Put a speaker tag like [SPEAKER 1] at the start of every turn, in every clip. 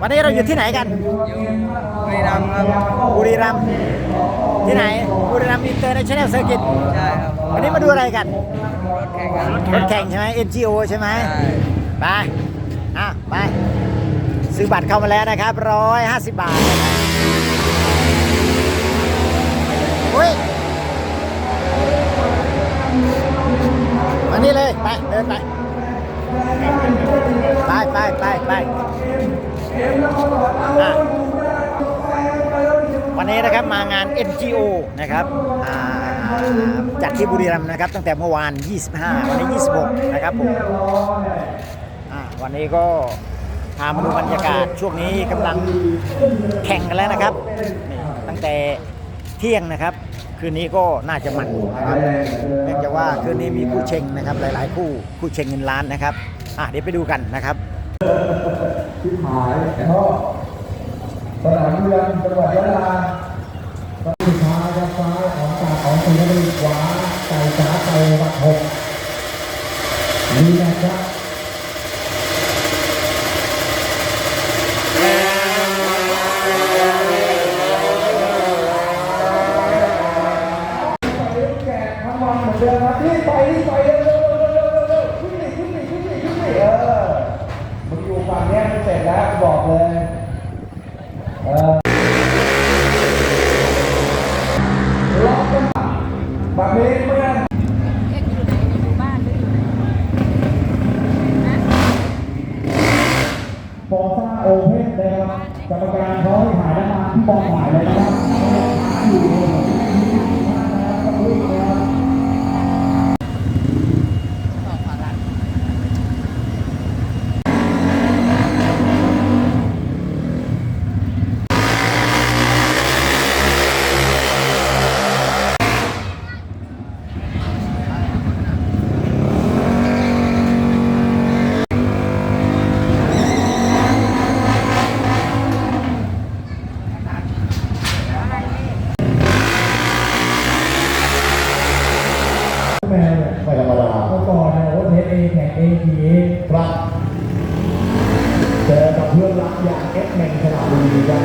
[SPEAKER 1] วันนี้เราอยู่ที่ไหนกัน
[SPEAKER 2] อยู่บุรีรัมย์ครับ
[SPEAKER 1] บุรีรัมย์ที่ไหนบุรีรัมย์อินเตอร์เนชั่นแนลเซอร์กิต
[SPEAKER 2] ใช่ครับ
[SPEAKER 1] วันนี้มาดูอะไรกัน
[SPEAKER 2] รถแข่งกัน
[SPEAKER 1] รถแข่งใช่ไหม NGO ใช่ไหม
[SPEAKER 2] ใช่
[SPEAKER 1] ไปอะไปซื้อบัตรเข้ามาแล้วนะครับร้อยห้าสิบบาทอุ้ยมานี่เลย ไป เดินไป ไปไปไปไปวันนี้นะครับมางาน NGO นะครับจัดที่บุรีรัมย์นะครับ ตั้งแต่เมื่อวาน 25 วันนี้ 26 นะครับผมวันนี้ก็พามาดูบรรยากาศช่วงนี้กำลังแข่งกันแล้วนะครับ ตั้งแต่เที่ยงนะครับ คืนนี้ก็น่าจะมันนะครับเนื่องจากว่าคืนนี้มีคู่เชงนะครับหลาย ๆ คู่คู่เชงเงินล้านนะครับอะเดี๋ยวไปดูกันนะครับ
[SPEAKER 3] ชิบหายก็สนามเรือนจังหวัดยะลาสุดท้ายครับซ้าของจากของศรีนทร์ขวาไก่จ๋าไก่วัดหกนี่นะครับ แกะทั้งวันเหมือนเดิมครับรีบไปรีบไปเร็วเร็วเร็วเร็วเร็วเร็วขึ้นดิขึ้นดิขึ้นดิขึ้นดิเออมึงอยู่ฝั่งเนี้ยมึงเสร็จแล้ว บอกเลยเออล็อกกันแบบนี้เมื่อ
[SPEAKER 4] นอยู่บ้านหรืออยู่ไหนนะ
[SPEAKER 3] ฟอร์ซ่าโอเพ่นนะครับกรรมการเขาให้ถ่ายด้านหน้าที่มองถ่ายเลยนะครับ แมวเนี่ยไม่ธรรมดาเมื่อก่อนเนี่ยโอ้เทสเอแข่งเอทีครับเจอกับเพื่อนรักอย่างเอฟแมงสระบุรีครับ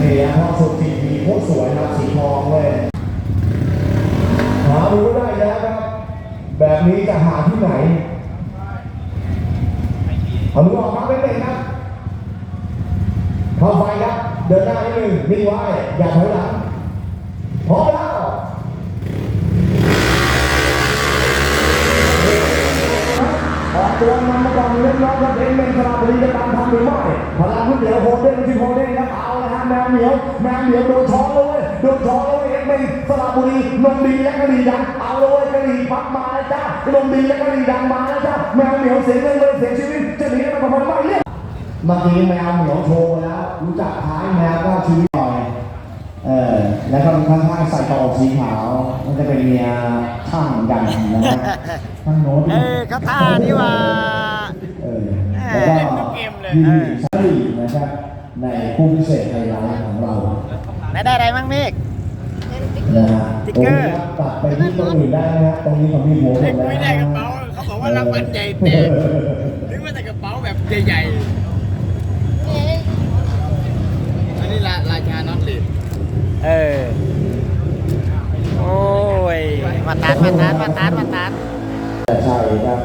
[SPEAKER 3] นี่นะพ่อสุดสีดีโคตรสวยครับสีทองเลยหาดูได้แล้วครับ แบบนี้จะหาที่ไหนเอามือออกครับไม่เป็นครับเข้าไปครับ เดินหน้านิดนึงนิ่งไว้อย่าถอยหลังพร้อมแล้ว ออก ตัวมันมาก่อนเล่นน้องครับเอ็นเป็นสระบุรีจะตามทันหรือไม่พลังก๋วยเตี๋ยวโฮเด้งที่โฮเด้งครับเอาละฮะแมวเหนียวแมวเหนียวโดนช้อนเลยโดนช้อนเลยเอ็นเป็นสระบุรีนมดีและกะหรี่ดังเอาเลยเว้ยกะหรี่ปั๊บมาแล้วจ้านมดีและกะหรี่ดังมาแล้วจ้าแมวเหนียวเสียเงินเลยเสียชีวิตจะหนีมันประมาณไม่เรียกเมื่อกี้แมวเหนียวโชว์แล้วรู้จักท้ายแมวก็ชีวิต เออแล้วก็ข้างๆใส่กระบอกสีขาว มันจะเป็นเมียช่างเหมือนกันนะฮะข้างโน้น
[SPEAKER 1] เอ้ยเขาท่านี่ว่า
[SPEAKER 3] เออแล้วก็ยินดีสรีนะครับในคู่พิเศษไฮไลท์ของเรา
[SPEAKER 1] ไหนได้อะไรบ้างเมฆ
[SPEAKER 3] นะฮะ
[SPEAKER 1] ติ๊ก
[SPEAKER 3] ตรง
[SPEAKER 1] เกอร์
[SPEAKER 3] นี้ครับตัดไปที่ตรงอื่นได้นะฮะตรงนี้ของพี่หัวหมดแล้ว
[SPEAKER 2] ไม่ได้กระเป๋าเขาบอกว่ารางวัลใหญ่เต็มนึกว่าแต่กระเป๋าแบบใหญ่ๆอันนี้ราราชาน็อตเลด
[SPEAKER 1] เออ โอ้ย มา ตานมาตานมาตานมาตาน
[SPEAKER 3] ใช่ครับ